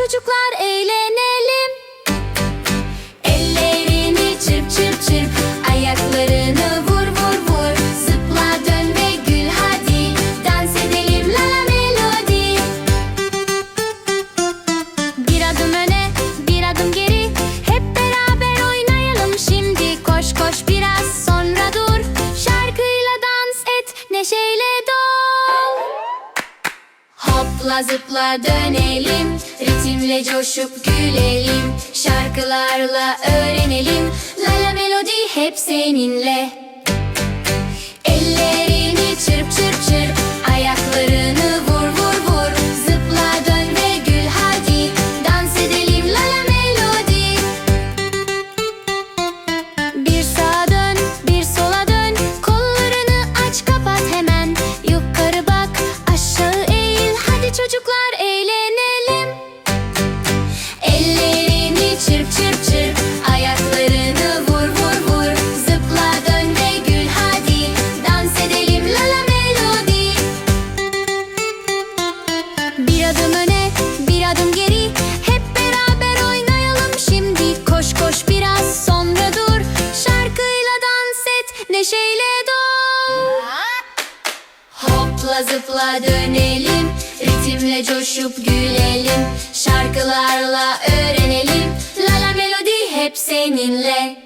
çocuklar Hopla zıpla dönelim Ritimle coşup gülelim Şarkılarla öğrenelim. La la melodi hep seninle çocuklar eğlenelim. Ellerini çırp çırp çırp Ayaklarını vur vur vur. Zıpla dön ve gül hadi. Dans edelim la la melodi. Bir adım öne, bir adım geri. Hep beraber oynayalım şimdi. Koş koş biraz sonra dur. Şarkıyla dans et, neşeyle dol Hopla zıpla dönelim Ritimle coşup gülelim Şarkılarla öğrenelim. La la melodi hep seninle